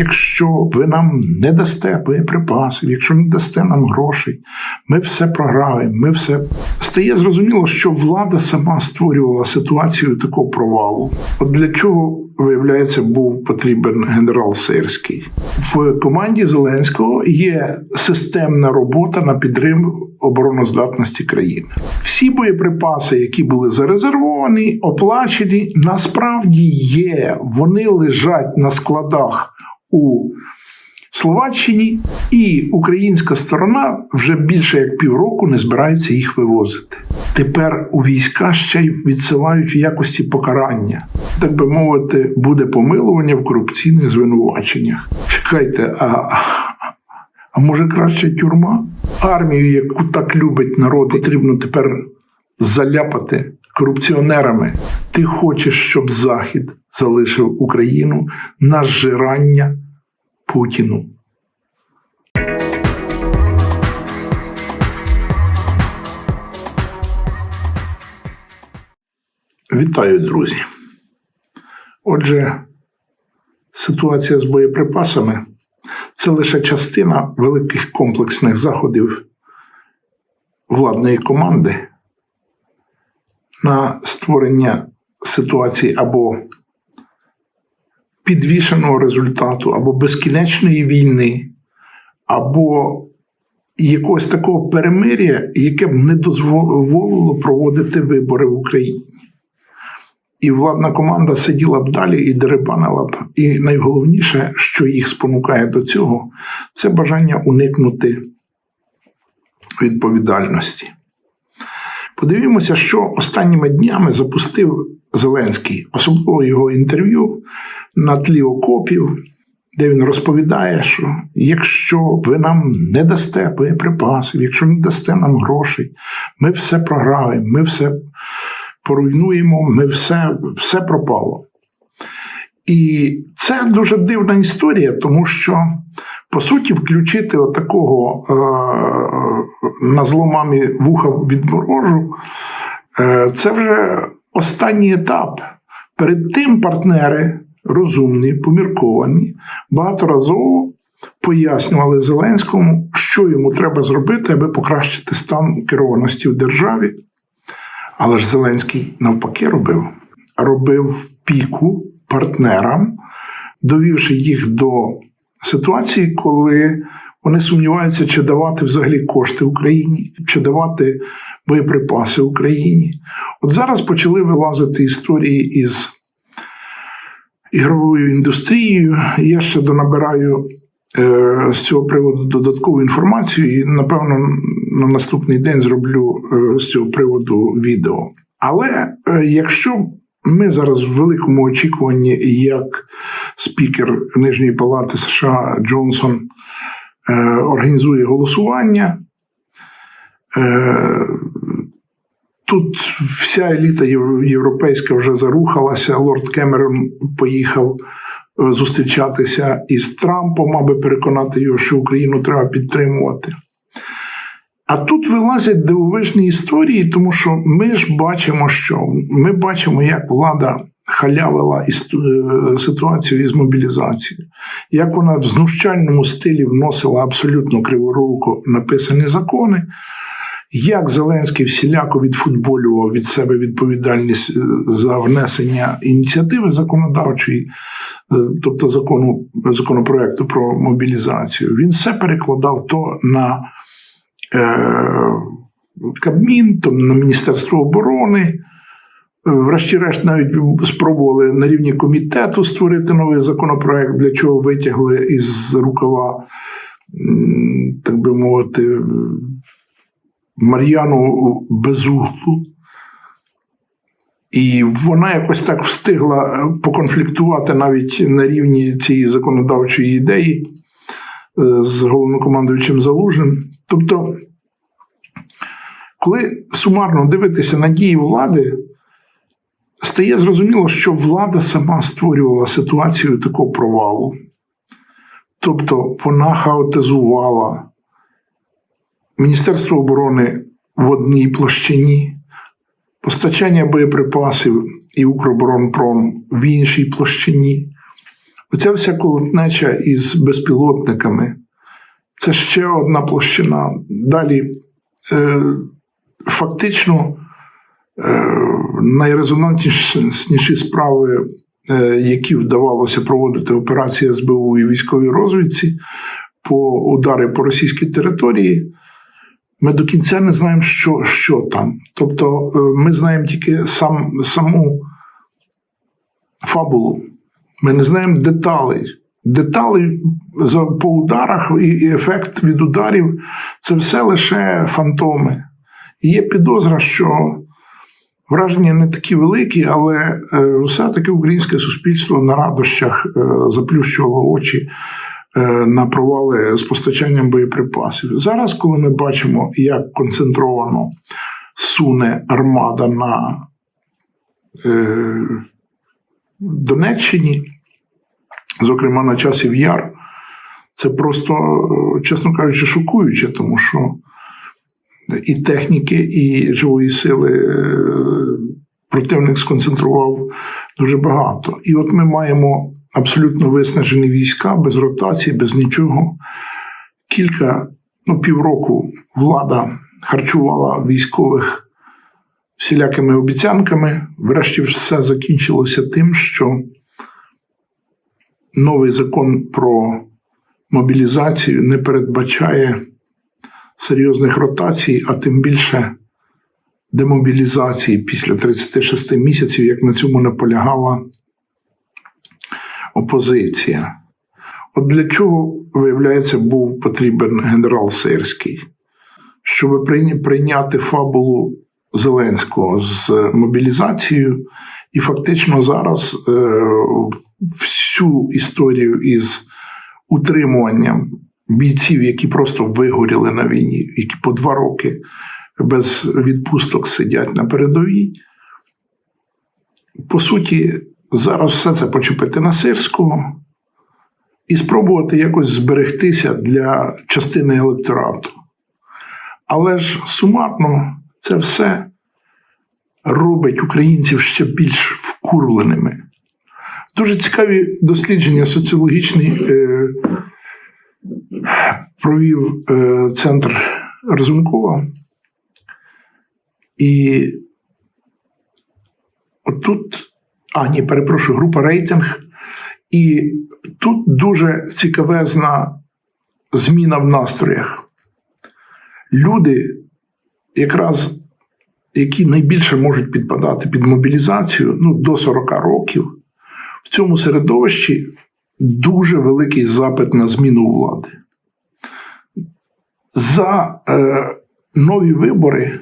якщо ви нам не дасте боєприпасів, якщо не дасте нам грошей, ми все програємо, ми все стає зрозуміло, що влада сама створювала ситуацію такого провалу. От для чого, виявляється, був потрібен генерал Сирський. В команді Зеленського є системна робота на підтримку обороноздатності країни. Всі боєприпаси, які були зарезервовані, оплачені, насправді є. Вони лежать на складах у Словаччині, і українська сторона вже більше як півроку не збирається їх вивозити. Тепер у війська ще й відсилають в якості покарання, так би мовити, буде помилування в корупційних звинуваченнях. Чекайте, а, а може краще тюрма? Армію, яку так любить народ, потрібно тепер заляпати корупціонерами. Ти хочеш, щоб Захід залишив Україну на зжирання Путіну. Вітаю, друзі. Отже, ситуація з боєприпасами це лише частина великих комплексних заходів владної команди на створення ситуації або підвішеного результату, або безкінечної війни, або якогось такого перемир'я, яке б не дозволило проводити вибори в Україні. І владна команда сиділа б далі і деребанила б. І найголовніше, що їх спонукає до цього, це бажання уникнути відповідальності. Подивімося, що останніми днями запустив Зеленський, особливо його інтерв'ю на тлі окопів, де він розповідає, що якщо ви нам не дасте боєприпасів, якщо не дасте нам грошей, ми все програємо, ми все поруйнуємо, ми все, все пропало. І це дуже дивна історія, тому що, по суті, включити отакого е, на зломамі вуха відморожу, е, це вже останній етап. Перед тим партнери розумні, помірковані, багаторазово пояснювали Зеленському, що йому треба зробити, аби покращити стан керованості в державі. Але ж Зеленський навпаки робив. Робив піку партнерам, довівши їх до ситуації, коли вони сумніваються, чи давати взагалі кошти Україні, чи давати боєприпаси Україні. От зараз почали вилазити історії із ігровою індустрією. Я ще донабираю е, з цього приводу додаткову інформацію, і, напевно, на наступний день зроблю е, з цього приводу відео. Але е, якщо ми зараз в великому очікуванні, як спікер Нижньої палати США Джонсон е, організує голосування. Е, Тут вся еліта європейська вже зарухалася. Лорд Кемерон поїхав е, зустрічатися із Трампом, аби переконати його, що Україну треба підтримувати. А тут вилазять дивовижні історії, тому що ми ж бачимо, що ми бачимо, як влада халявила е, ситуацію із мобілізацією, як вона в знущальному стилі вносила абсолютно криворуко написані закони. Як Зеленський всіляко відфутболював від себе відповідальність е, за внесення ініціативи законодавчої, е, тобто закону законопроекту про мобілізацію, він все перекладав то на Кабмін, то на Міністерство оборони. Врешті-решт, навіть спробували на рівні комітету створити новий законопроект, для чого витягли із рукава, так би мовити, Мар'яну Безуглу. І вона якось так встигла поконфліктувати навіть на рівні цієї законодавчої ідеї з головнокомандуючим Залужним. Тобто, коли сумарно дивитися на дії влади, стає зрозуміло, що влада сама створювала ситуацію такого провалу. Тобто вона хаотизувала Міністерство оборони в одній площині, постачання боєприпасів і Укроборонпром в іншій площині, Оця вся колотнеча із безпілотниками. Це ще одна площина. Далі е, фактично е, найрезонантніші справи, е, які вдавалося проводити операції СБУ і військовій розвідці по удари по російській території. Ми до кінця не знаємо, що, що там. Тобто, ми знаємо тільки сам, саму фабулу. Ми не знаємо деталей. Деталі по ударах і ефект від ударів це все лише фантоми. І є підозра, що враження не такі великі, але е, все-таки українське суспільство на радощах е, заплющувало очі е, на провали з постачанням боєприпасів. Зараз, коли ми бачимо, як концентровано суне армада на Донеччині, зокрема на часів Яр, це просто, е, чесно кажучи, шокуюче, тому що і техніки, і живої сили е, противник сконцентрував дуже багато. І от ми маємо абсолютно виснажені війська без ротації, без нічого. Кілька, ну, півроку влада харчувала військових всілякими обіцянками. Врешті все закінчилося тим, що новий закон про мобілізацію не передбачає серйозних ротацій, а тим більше демобілізації після 36 місяців, як на цьому наполягала опозиція. От для чого, виявляється, був потрібен генерал Сирський? Щоб прийняти фабулу Зеленського з мобілізацією, і фактично зараз е, всю історію із утримуванням бійців, які просто вигоріли на війні, які по два роки без відпусток сидять на передовій. По суті, зараз все це почепити на сирського і спробувати якось зберегтися для частини електорату. Але ж сумарно це все робить українців ще більш вкурленими. Дуже цікаві дослідження соціологічні е, провів е, центр Разумкова. І отут, а ні, перепрошую, група рейтинг. І тут дуже цікавезна зміна в настроях. Люди, якраз які найбільше можуть підпадати під мобілізацію, ну, до 40 років, в цьому середовищі дуже великий запит на зміну влади. За е, нові вибори,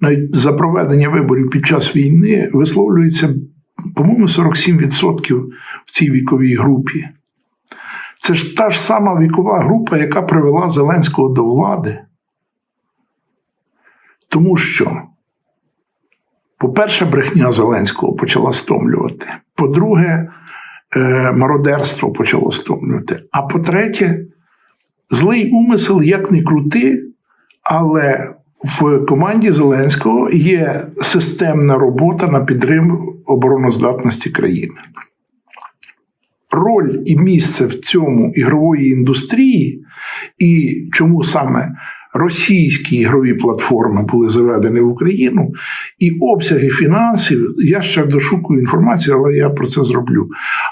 навіть за проведення виборів під час війни, висловлюється, по-моєму, 47% в цій віковій групі. Це ж та ж сама вікова група, яка привела Зеленського до влади. Тому що, по-перше, брехня Зеленського почала стомлювати. По-друге, е, мародерство почало стомлювати. А по-третє, злий умисел як не крути, але в команді Зеленського є системна робота на підтримку обороноздатності країни. Роль і місце в цьому ігрової індустрії, і чому саме російські ігрові платформи були заведені в Україну, і обсяги фінансів, я ще дошукую інформацію, але я про це зроблю.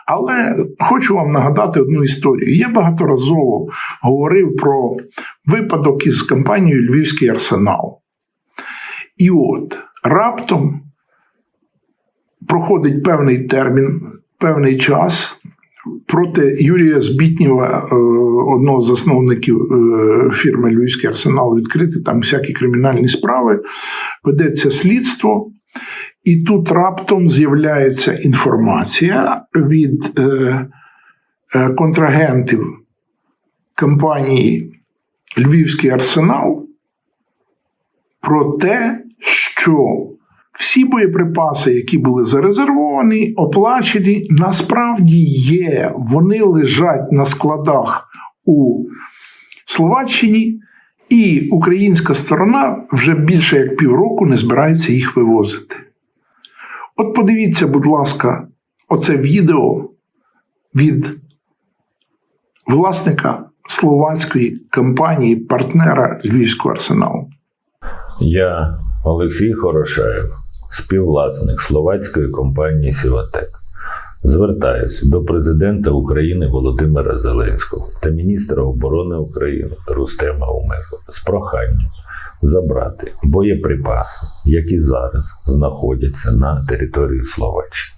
Але хочу вам нагадати одну історію. Я багаторазово говорив про випадок із компанією Львівський арсенал. І от раптом проходить певний термін, певний час. Проти Юрія Збітнєва, е, одного з засновників е, фірми Львівський арсенал, відкрити там всякі кримінальні справи, ведеться слідство, і тут раптом з'являється інформація від е, контрагентів компанії Львівський арсенал про те, що всі боєприпаси, які були зарезервовані, оплачені, насправді є. Вони лежать на складах у Словаччині, і українська сторона вже більше як півроку не збирається їх вивозити. От подивіться, будь ласка, оце відео від власника словацької компанії, партнера Львівського арсеналу. Я Олексій Хорошаєв, співвласник словацької компанії Сіватек. Звертаюся до президента України Володимира Зеленського та міністра оборони України Рустема Умерова з проханням забрати боєприпаси, які зараз знаходяться на території Словаччини.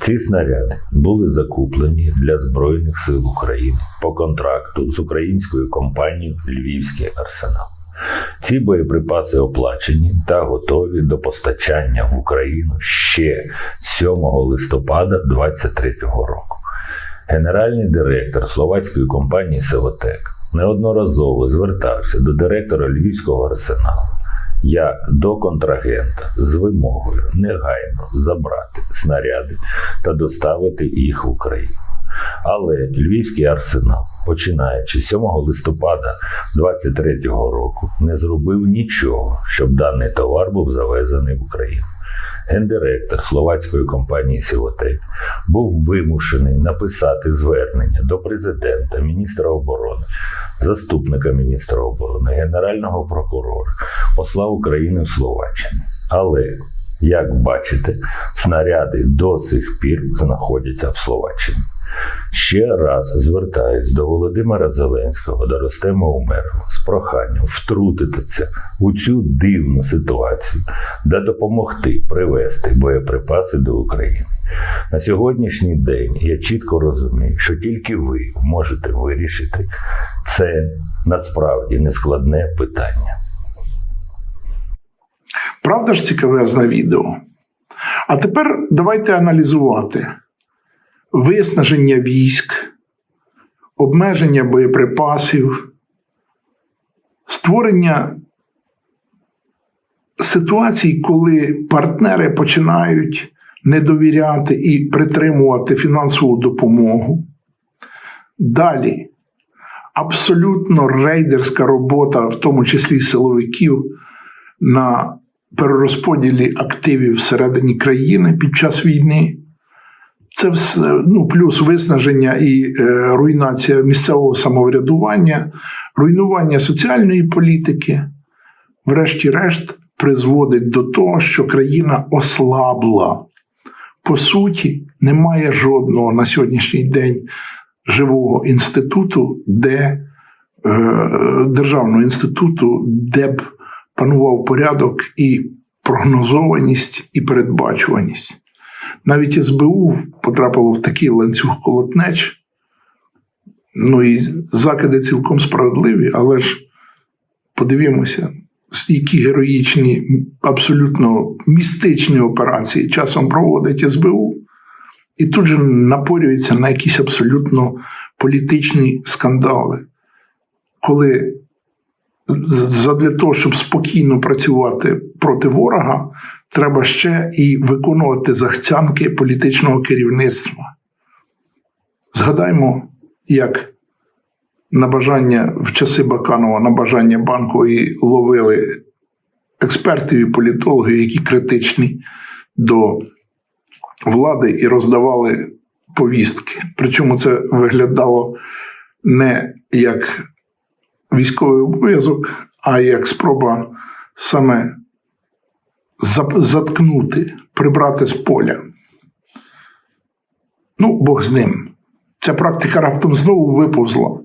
Ці снаряди були закуплені для Збройних сил України по контракту з українською компанією Львівський арсенал. Ці боєприпаси оплачені та готові до постачання в Україну ще 7 листопада 2023 року. Генеральний директор словацької компанії Севотек неодноразово звертався до директора Львівського арсеналу як до контрагента з вимогою негайно забрати снаряди та доставити їх в Україну. Але Львівський арсенал, починаючи з 7 листопада 2023 року, не зробив нічого, щоб даний товар був завезений в Україну. Гендиректор словацької компанії Сівотек був вимушений написати звернення до президента, міністра оборони, заступника міністра оборони, генерального прокурора, посла України в Словаччині. Але, як бачите, снаряди до сих пір знаходяться в Словаччині. Ще раз звертаюсь до Володимира Зеленського, до Ростема Умерова з проханням втрутитися у цю дивну ситуацію та допомогти привезти боєприпаси до України. На сьогоднішній день я чітко розумію, що тільки ви можете вирішити це насправді нескладне питання. Правда ж цікавезне відео? А тепер давайте аналізувати виснаження військ, обмеження боєприпасів, створення ситуацій, коли партнери починають не довіряти і притримувати фінансову допомогу. Далі абсолютно рейдерська робота, в тому числі силовиків, на перерозподілі активів всередині країни під час війни. Це ну, плюс виснаження і е, руйнація місцевого самоврядування, руйнування соціальної політики, врешті-решт, призводить до того, що країна ослабла. По суті, немає жодного на сьогоднішній день живого інституту, де е, державного інституту, де б панував порядок і прогнозованість, і передбачуваність. Навіть СБУ потрапило в такий ланцюг колотнеч. Ну і закиди цілком справедливі, але ж подивімося, які героїчні, абсолютно містичні операції часом проводить СБУ, і тут же напорюється на якісь абсолютно політичні скандали. Коли задля того, щоб спокійно працювати проти ворога, треба ще і виконувати захцянки політичного керівництва. Згадаймо, як на бажання в часи Баканова, на бажання банкової ловили експертів і політологів, які критичні до влади і роздавали повістки. Причому це виглядало не як військовий обов'язок, а як спроба саме заткнути, прибрати з поля. Ну, Бог з ним. Ця практика раптом знову виповзла.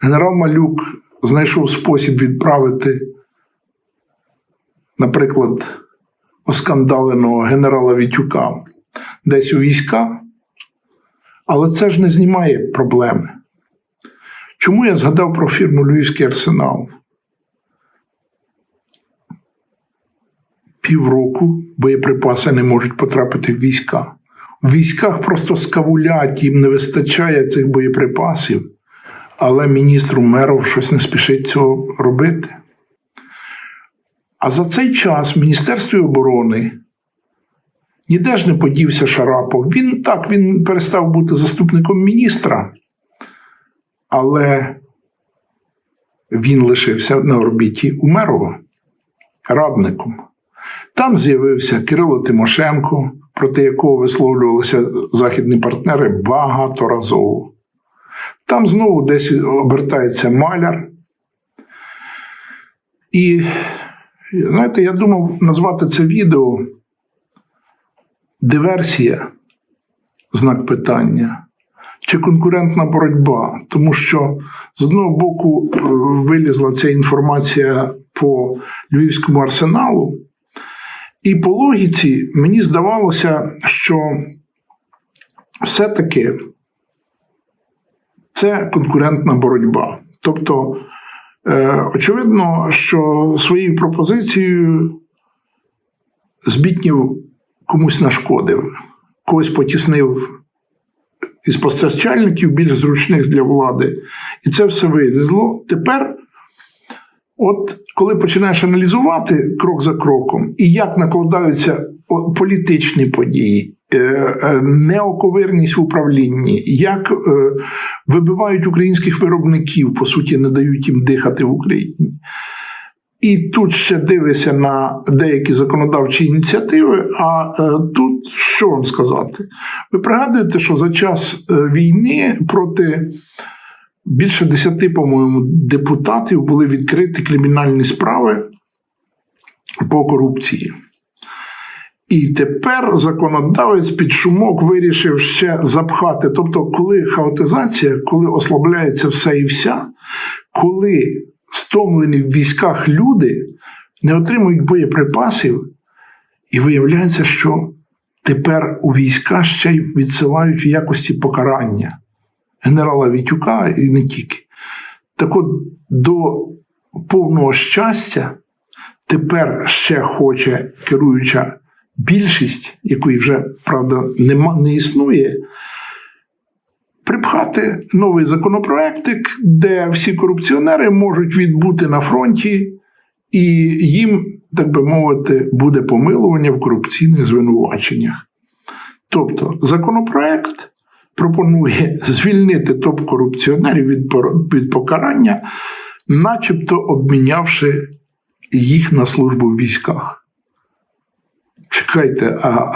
Генерал Малюк знайшов спосіб відправити, наприклад, оскандаленого генерала Вітюка десь у війська, але це ж не знімає проблеми. Чому я згадав про фірму Львівський арсенал? Півроку боєприпаси не можуть потрапити в війська. В військах просто скавулять, їм не вистачає цих боєприпасів, але міністр Умеров щось не спішить цього робити. А за цей час в Міністерстві оборони ніде ж не подівся Шарапов. Він так, він перестав бути заступником міністра, але він лишився на орбіті Умерова радником. Там з'явився Кирило Тимошенко, проти якого висловлювалися західні партнери багаторазово. Там знову десь обертається маляр. І, знаєте, я думав назвати це відео диверсія, знак питання, чи конкурентна боротьба, тому що з одного боку е, вилізла ця інформація по Львівському арсеналу, і по логіці мені здавалося, що все-таки це конкурентна боротьба. Тобто, е, очевидно, що своєю пропозицією Збітнів комусь нашкодив, когось потіснив із постачальників більш зручних для влади. І це все вилізло. Тепер, от коли починаєш аналізувати крок за кроком, і як накладаються політичні події, е, е, неоковирність в управлінні, як е, вибивають українських виробників, по суті, не дають їм дихати в Україні. І тут ще дивишся на деякі законодавчі ініціативи. А тут що вам сказати? Ви пригадуєте, що за час е, війни проти більше десяти, по-моєму, депутатів були відкриті кримінальні справи по корупції. І тепер законодавець під шумок вирішив ще запхати. Тобто, коли хаотизація, коли ослабляється все і вся, коли стомлені в військах люди не отримують боєприпасів, і виявляється, що тепер у війська ще й відсилають в якості покарання генерала Вітюка і не тільки. Так от до повного щастя тепер ще хоче керуюча більшість, якої вже, правда, нема, не існує, припхати новий законопроектик, де всі корупціонери можуть відбути на фронті, і їм, так би мовити, буде помилування в корупційних звинуваченнях. Тобто, законопроект пропонує звільнити топ-корупціонерів від, покарання, начебто обмінявши їх на службу в військах. Чекайте, а,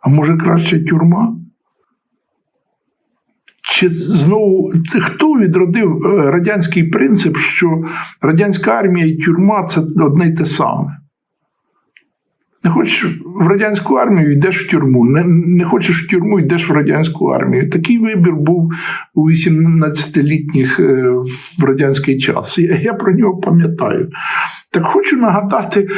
а може краще тюрма? Чи знову хто відродив е, радянський принцип, що радянська армія і тюрма це одне й те саме? Не хочеш в радянську армію, йдеш в тюрму. Не, не хочеш в тюрму, йдеш в радянську армію. Такий вибір був у 18-літніх е, в радянський час. Я, я про нього пам'ятаю. Так хочу нагадати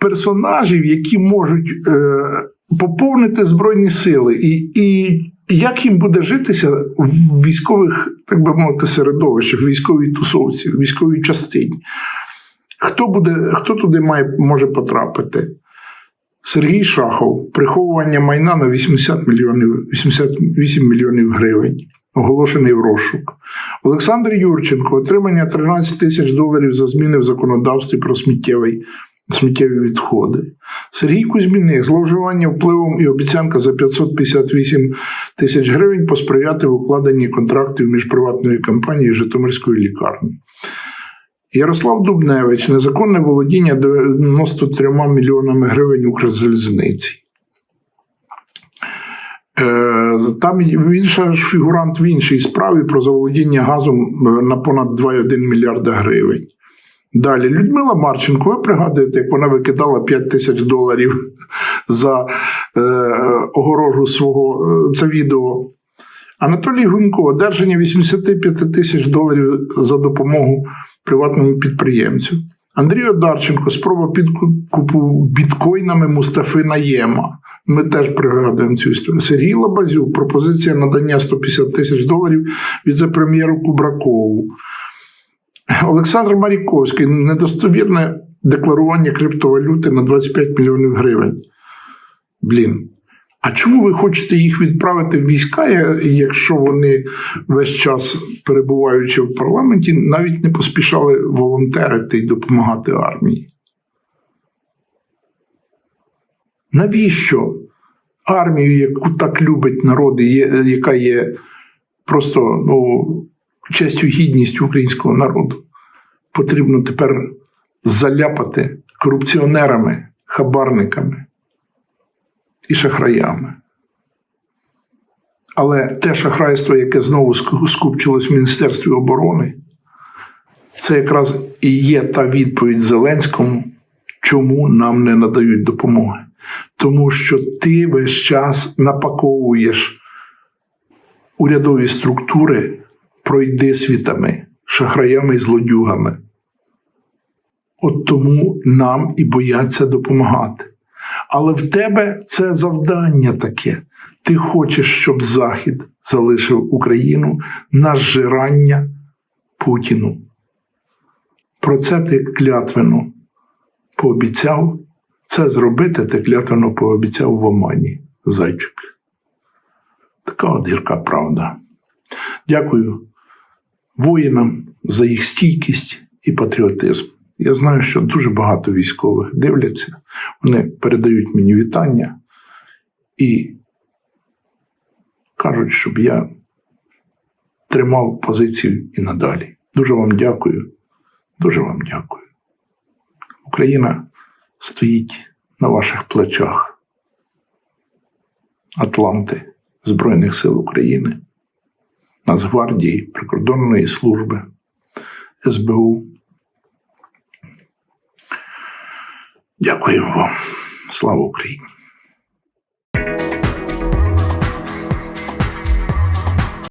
персонажів, які можуть е, поповнити Збройні сили, і, і як їм буде житися в військових, так би мовити, середовищах, в військовій тусовці, в військовій частині. Хто, буде, хто туди має, може потрапити? Сергій Шахов, приховування майна на 80 мільйонів, 88 мільйонів гривень, оголошений в розшук. Олександр Юрченко, отримання 13 тисяч доларів за зміни в законодавстві про сміттєвий, сміттєві відходи. Сергій Кузьміних, зловживання впливом і обіцянка за 558 тисяч гривень посприяти в укладенні контрактів між приватною компанією і Житомирською лікарнею. Ярослав Дубневич, незаконне володіння 93 мільйонами гривень Укрзалізниці. Е, Там він фігурант в іншій справі про заволодіння газом е, на понад 2,1 мільярда гривень. Далі Людмила Марченко, ви пригадуєте, як вона викидала 5 тисяч доларів за е, огорожу свого е, це відео. Анатолій Гунько, одержання 85 тисяч доларів за допомогу приватному підприємцю. Андрій Одарченко, спроба підкупу біткоїнами Мустафи Наєма. Ми теж пригадуємо цю історію. Сергій Лабазюк, пропозиція надання 150 тисяч доларів віце-прем'єру Кубракову. Олександр Маріковський, недостовірне декларування криптовалюти на 25 мільйонів гривень. Блін. А чому ви хочете їх відправити в війська, якщо вони весь час, перебуваючи в парламенті, навіть не поспішали волонтерити і допомагати армії? Навіщо армію, яку так любить народ, яка є просто ну, честю гідністю українського народу, потрібно тепер заляпати корупціонерами, хабарниками? і шахраями. Але те шахрайство, яке знову скупчилось в Міністерстві оборони, це якраз і є та відповідь Зеленському, чому нам не надають допомоги. Тому що ти весь час напаковуєш урядові структури пройди світами, шахраями і злодюгами. От тому нам і бояться допомагати. Але в тебе це завдання таке. Ти хочеш, щоб Захід залишив Україну на зжирання Путіну. Про це ти клятвено пообіцяв. Це зробити ти клятвено пообіцяв в Омані, зайчик. Така от гірка правда. Дякую воїнам за їх стійкість і патріотизм. Я знаю, що дуже багато військових дивляться, вони передають мені вітання і кажуть, щоб я тримав позицію і надалі. Дуже вам дякую. Дуже вам дякую. Україна стоїть на ваших плечах. Атланти Збройних сил України, Нацгвардії, Прикордонної служби, СБУ. Дякуємо вам. Слава Україні!